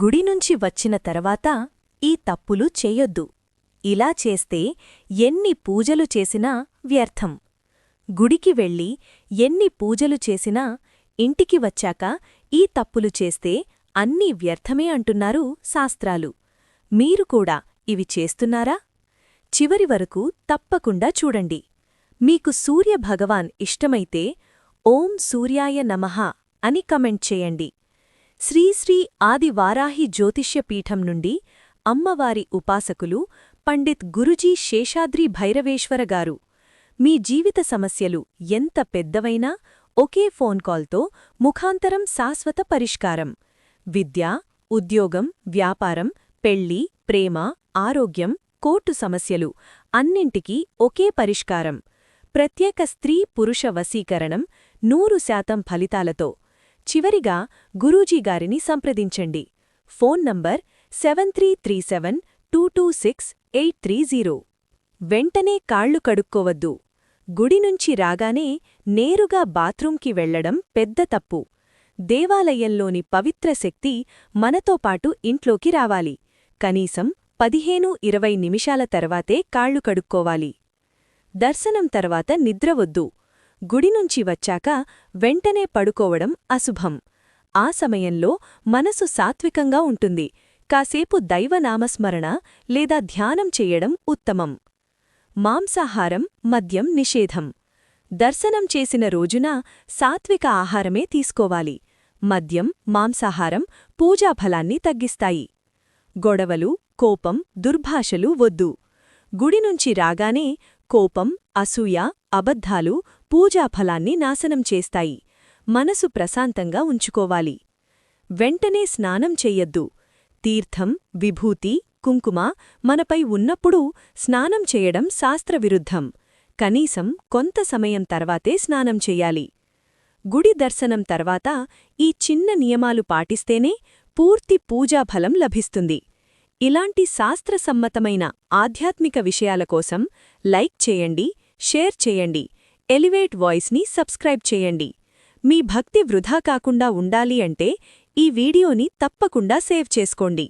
గుడి నుంచి వచ్చిన తర్వాత ఈ తప్పులు చేయొద్దు. ఇలా చేస్తే ఎన్ని పూజలు చేసినా వ్యర్థం. గుడికి వెళ్ళి ఎన్ని పూజలు చేసినా ఇంటికి వచ్చాక ఈ తప్పులు చేస్తే అన్నీ వ్యర్థమే అంటున్నారు శాస్త్రాలు. మీరు కూడా ఇవి చేస్తున్నారా? చివరి వరకు తప్పకుండా చూడండి. మీకు సూర్యభగవాన్ ఇష్టమైతే ఓం సూర్యాయ నమః అని కమెంట్ చేయండి. శ్రీశ్రీ ఆది వారాహి జ్యోతిష్య పీఠం నుండి అమ్మవారి ఉపాసకులు పండిత్ గురుజీ శేషాద్రి భైరవేశ్వర గారు. మీ జీవిత సమస్యలు ఎంత పెద్దవైనా ఒకే ఫోన్ కాల్తో ముఖాంతరం శాశ్వత పరిష్కారం. విద్య ఉద్యోగం వ్యాపారం పెళ్ళి ప్రేమ ఆరోగ్యం కోర్టు సమస్యలు అన్నింటికీ ఒకే పరిష్కారం. ప్రత్యేక స్త్రీ పురుష వశీకరణం నూరు శాతం ఫలితాలతో చివరిగా గురూజీ గారిని సంప్రదించండి. Phone number seven three three seven two two six eight three zero. వెంటనే కాళ్ళు కడుక్కోవద్దు. గుడి నుంచి రాగానే నేరుగా బాత్రూంకి వెళ్ళడం పెద్ద తప్పు. దేవాలయంలోని పవిత్ర శక్తి మనతో పాటు ఇంట్లోకి రావాలి. కనీసం పదిహేను ఇరవై నిమిషాల తర్వాతే కాళ్ళు కడుక్కోవాలి. దర్శనం తర్వాత నిద్రవద్దు. గుడి నుంచి వచ్చాక వెంటనే పడుకోవడం అశుభం. ఆ సమయంలో మనసు సాత్వికంగా ఉంటుంది. కాసేపు దైవనామస్మరణ లేదా ధ్యానం చేయడం ఉత్తమం. మాంసాహారం మద్యం నిషేధం. దర్శనం చేసిన రోజున సాత్విక ఆహారమే తీసుకోవాలి. మద్యం మాంసాహారం పూజాఫలాన్ని తగ్గిస్తాయి. గొడవలు కోపం దుర్భాషలు వద్దు. గుడి నుంచి రాగానే కోపం అసూయ అబద్ధాలు పూజాఫలాన్ని నాశనం చేస్తాయి. మనసు ప్రశాంతంగా ఉంచుకోవాలి. వెంటనే స్నానం చెయ్యొద్దు. తీర్థం విభూతి కుంకుమ మనపై ఉన్నప్పుడు స్నానం చేయడం శాస్త్రవిరుద్ధం. కనీసం కొంత సమయం తర్వాతే స్నానం చెయ్యాలి. గుడి దర్శనం తర్వాత ఈ చిన్న నియమాలు పాటిస్తేనే పూర్తి పూజాఫలం లభిస్తుంది. ఇలాంటి శాస్త్రసమ్మతమైన ఆధ్యాత్మిక విషయాల కోసం లైక్ చేయండి షేర్ చేయండి. ఎలివేట్ వాయిస్ని సబ్స్క్రైబ్ చేయండి. మీ భక్తి వృధా కాకుండా ఉండాలి అంటే ఈ వీడియోని తప్పకుండా సేవ్ చేసుకోండి.